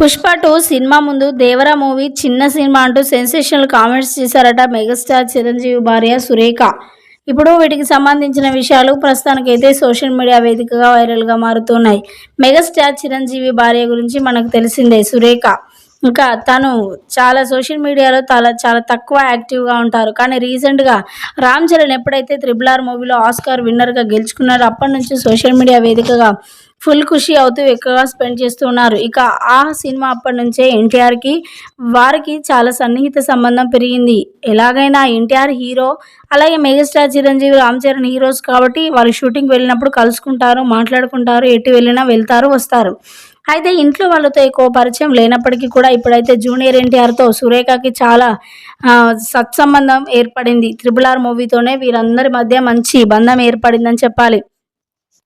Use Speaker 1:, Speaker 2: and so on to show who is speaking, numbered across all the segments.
Speaker 1: Pushpa two cinema ముందు Devara movie చిన్న cinema అంటూ సెన్సేషనల్ కామెంట్స్ చేశారట మెగాస్టార్ చిరంజీవి భార్య సురేఖ. ఇప్పుడు వీటికి సంబంధించిన విషయాలు ప్రస్తుతానికైతే సోషల్ మీడియా వేదికగా వైరల్గా మారుతున్నాయి. మెగాస్టార్ చిరంజీవి భార్య గురించి మనకు తెలిసిందే సురేఖ. ఇంకా తను చాలా సోషల్ మీడియాలో చాలా చాలా తక్కువ యాక్టివ్గా ఉంటారు. కానీ రీసెంట్గా రామ్ చరణ్ ఎప్పుడైతే త్రిబుల్ ఆర్ మూవీలో ఆస్కార్ విన్నర్గా గెలుచుకున్నారో అప్పటి నుంచి సోషల్ మీడియా వేదికగా ఫుల్ ఖుషి అవుతూ ఎక్కువగా స్పెండ్ చేస్తున్నారు ఇక ఆ సినిమా అప్పటి నుంచే ఎన్టీఆర్కి వారికి చాలా సన్నిహిత సంబంధం పెరిగింది. ఎలాగైనా ఎన్టీఆర్ హీరో అలాగే మెగాస్టార్ చిరంజీవి రామ్ చరణ్ హీరోస్ కాబట్టి వారు షూటింగ్ వెళ్ళినప్పుడు కలుసుకుంటారు మాట్లాడుకుంటారు ఎటు వెళ్ళినా వెళ్తారు వస్తారు. అయితే ఇంట్లో వాళ్ళతో ఎక్కువ పరిచయం లేనప్పటికీ కూడా ఇప్పుడైతే జూనియర్ ఎన్టీఆర్తో సురేఖకి చాలా సత్సంబంధం ఏర్పడింది. త్రిబుల్ ఆర్ మూవీతోనే వీరందరి మధ్య మంచి బంధం ఏర్పడిందని చెప్పాలి.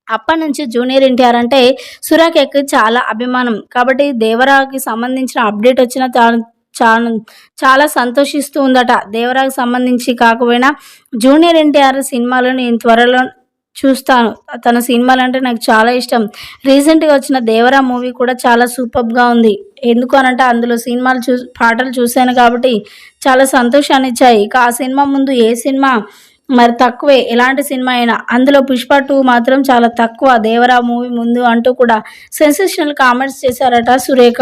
Speaker 1: అప్పటి నుంచి జూనియర్ ఎన్టీఆర్ అంటే సురేఖకి చాలా అభిమానం. కాబట్టి దేవరాకి సంబంధించిన అప్డేట్ వచ్చిన తా- చాలా చాలా సంతోషిస్తూ ఉందట. దేవరాకు సంబంధించి కాకపోయినా జూనియర్ ఎన్టీఆర్ సినిమాలను నేను త్వరలో చూస్తాను. తన సినిమాలు అంటే నాకు చాలా ఇష్టం. రీసెంట్గా వచ్చిన దేవరా మూవీ కూడా చాలా సూపర్గా ఉంది. ఎందుకు అనంటే అందులో సినిమాలు చూ పాటలు చూశాను కాబట్టి చాలా సంతోషాన్ని ఇచ్చాయి. ఇక ఆ సినిమా ముందు ఏ సినిమా మరి తక్కువే ఎలాంటి సినిమా అయినా. అందులో పుష్ప టూ మాత్రం చాలా తక్కువ దేవరా మూవీ ముందు అంటూ కూడా సెన్సేషనల్ కామెంట్స్ చేశారట సురేఖ.